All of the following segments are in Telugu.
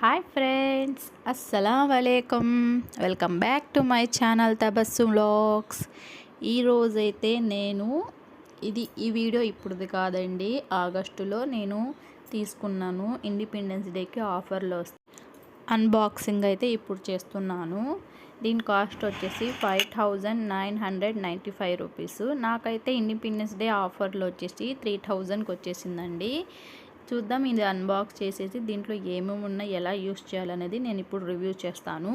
హాయ్ ఫ్రెండ్స్ అస్సలం వలైకుమ్ welcome back to my channel Tabassu vlogs ఈరోజైతే నేను ఇది ఈ వీడియో ఇప్పుడుది కాదండి. ఆగస్టులో నేను తీసుకున్నాను. ఇండిపెండెన్స్ డేకి ఆఫర్లో అన్బాక్సింగ్ అయితే ఇప్పుడు చేస్తున్నాను. దీని కాస్ట్ వచ్చేసి five thousand nine hundred ninety five rupees నాకైతే ఇండిపెండెన్స్ డే ఆఫర్లో వచ్చేసి త్రీ థౌజండ్కి వచ్చేసిందండి. చూద్దాం. ఇది అన్బాక్స్ చేసేసి దీంట్లో ఏమేమి ఉన్నా ఎలా యూస్ చేయాలనేది నేను ఇప్పుడు రివ్యూ చేస్తాను.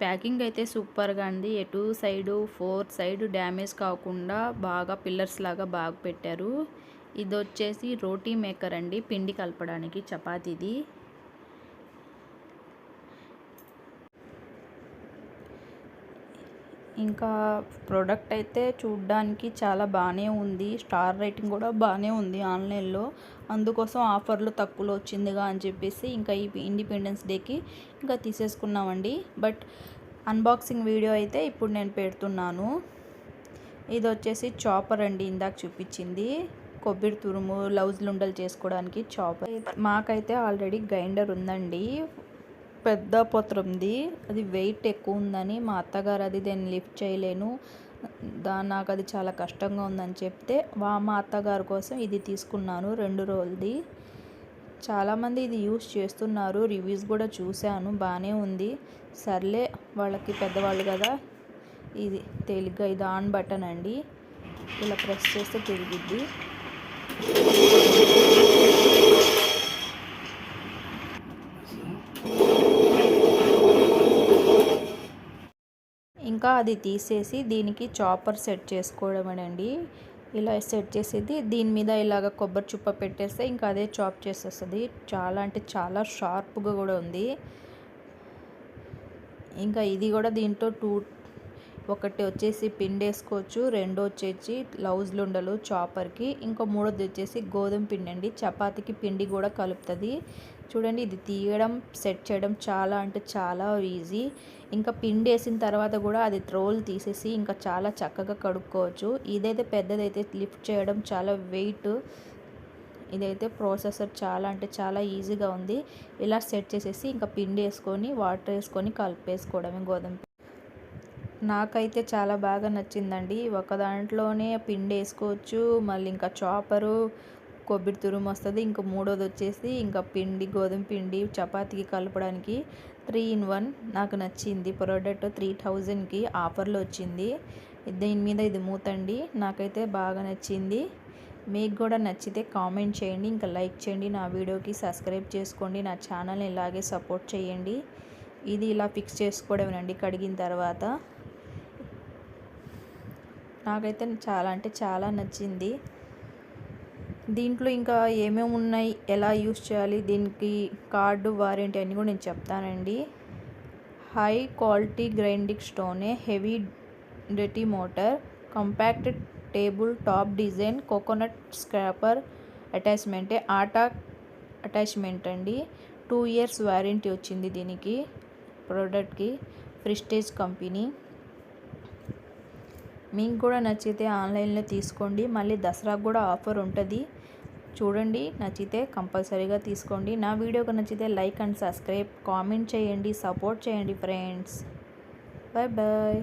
ప్యాకింగ్ అయితే సూపర్గా అండి ఎటు సైడు ఫోర్ సైడ్ డ్యామేజ్ కాకుండా బాగా పిల్లర్స్ లాగా బాగా పెట్టారు. ఇది వచ్చేసి రోటీ మేకర్ అండి. పిండి కలపడానికి చపాతీది. ఇంకా ప్రోడక్ట్ అయితే చూడ్డానికి చాలా బాగానే ఉంది. స్టార్ రేటింగ్ కూడా బాగానే ఉంది ఆన్లైన్లో. అందుకోసం ఆఫర్లు తక్కువలో వచ్చిందిగా అని చెప్పేసి ఇంకా ఈ ఇండిపెండెన్స్ డేకి ఇంకా తీసేసుకున్నామండి. బట్ అన్బాక్సింగ్ వీడియో అయితే ఇప్పుడు నేను పెడుతున్నాను. ఇది వచ్చేసి చాపర్ అండి ఇందాక చూపించింది. కొబ్బరి తురుము లౌజ్లుండలు చేసుకోవడానికి చాపర్. మాకైతే ఆల్రెడీ గ్రైండర్ ఉందండి. పెద్ద పొత్ర ఉంది అది వెయిట్ ఎక్కువ ఉందని మా అత్తగారు అది దాన్ని లిఫ్ట్ చేయలేను. దా నాకు అది చాలా కష్టంగా ఉందని చెప్తే వా మా అత్తగారి కోసం ఇది తీసుకున్నాను రెండు రోజులది. చాలామంది ఇది యూస్ చేస్తున్నారు. రివ్యూస్ కూడా చూశాను. బాగానే ఉంది. సర్లే వాళ్ళకి పెద్దవాళ్ళు కదా. ఇది తేలిగ్గా ఇది ఆన్ బటన్ అండి. ఇలా ప్రెస్ చేస్తే తిరిగిద్ది. ఇంకా అది తీసేసి దీనికి చాపర్ సెట్ చేసుకోవడమేనండి. ఇలా సెట్ చేసేది. దీని మీద ఇలాగ కొబ్బరి చుప్ప పెట్టేస్తే ఇంకా అదే చాప్ చేసేస్తుంది. చాలా అంటే చాలా షార్ప్గా కూడా ఉంది. ఇంకా ఇది కూడా దీంట్లో టూ ఒకటి వచ్చేసి పిండి వేసుకోవచ్చు రెండో వచ్చేసి లౌజ్లుండలు చాపర్కి. ఇంకో మూడోది వచ్చేసి గోధుమ పిండి అండి చపాతీకి పిండి కూడా కలుపుతుంది. చూడండి ఇది తీయడం సెట్ చేయడం చాలా అంటే చాలా ఈజీ. ఇంకా పిండి వేసిన తర్వాత కూడా అది త్రోల్ తీసేసి ఇంకా చాలా చక్కగా కడుక్కోవచ్చు. ఇదైతే పెద్దదైతే లిఫ్ట్ చేయడం చాలా వెయిట్. ఇదైతే ప్రాసెసర్ చాలా అంటే చాలా ఈజీగా ఉంది. ఇలా సెట్ చేసేసి ఇంకా పిండి వేసుకొని వాటర్ వేసుకొని కలిపేసుకోవడమే గోధుమ నాకైతే చాలా బాగా నచ్చిందండి. ఒక దాంట్లోనే పిండి వేసుకోవచ్చు మళ్ళీ ఇంకా చాపరు కొబ్బరి తురుము వస్తుంది ఇంకా మూడోది వచ్చేసి ఇంకా పిండి గోధుమ పిండి చపాతీకి కలపడానికి త్రీ ఇన్ వన్ నాకు నచ్చింది. ప్రోడక్ట్ త్రీ థౌజండ్కి ఆఫర్లో వచ్చింది. దీని మీద ఇది మూతండి. నాకైతే బాగా నచ్చింది. మీకు కూడా నచ్చితే కామెంట్ చేయండి. ఇంకా లైక్ చేయండి. నా వీడియోకి సబ్స్క్రైబ్ చేసుకోండి. నా ఛానల్ని ఇలాగే సపోర్ట్ చేయండి. ఇది ఇలా ఫిక్స్ చేసుకోవడమేనండి. కడిగిన తర్వాత నాకైతే చాలా అంటే చాలా నచ్చింది. దీంట్లో ఇంకా ఏమేమి ఉన్నాయి ఎలా యూస్ చేయాలి దీనికి కార్డు వారంటీ అన్నీ కూడా నేను చెప్తానండి. High quality grinding స్టోనే heavy duty motor compact table top design coconut scraper అటాచ్మెంటే atta attachment అండి. టూ ఇయర్స్ వారంటీ వచ్చింది దీనికి ప్రోడక్ట్కి ఫ్రిస్టేజ్ కంపెనీ. మీకు కూడా నచ్చితే ఆన్లైన్లో తీసుకోండి. మళ్ళీ దసరాకు కూడా ఆఫర్ ఉంటుంది. చూడండి నచ్చితే కంపల్సరీగా తీసుకోండి. నా వీడియోకి నచ్చితే లైక్ అండ్ సబ్స్క్రైబ్ కామెంట్ చేయండి సపోర్ట్ చేయండి ఫ్రెండ్స్. Bye bye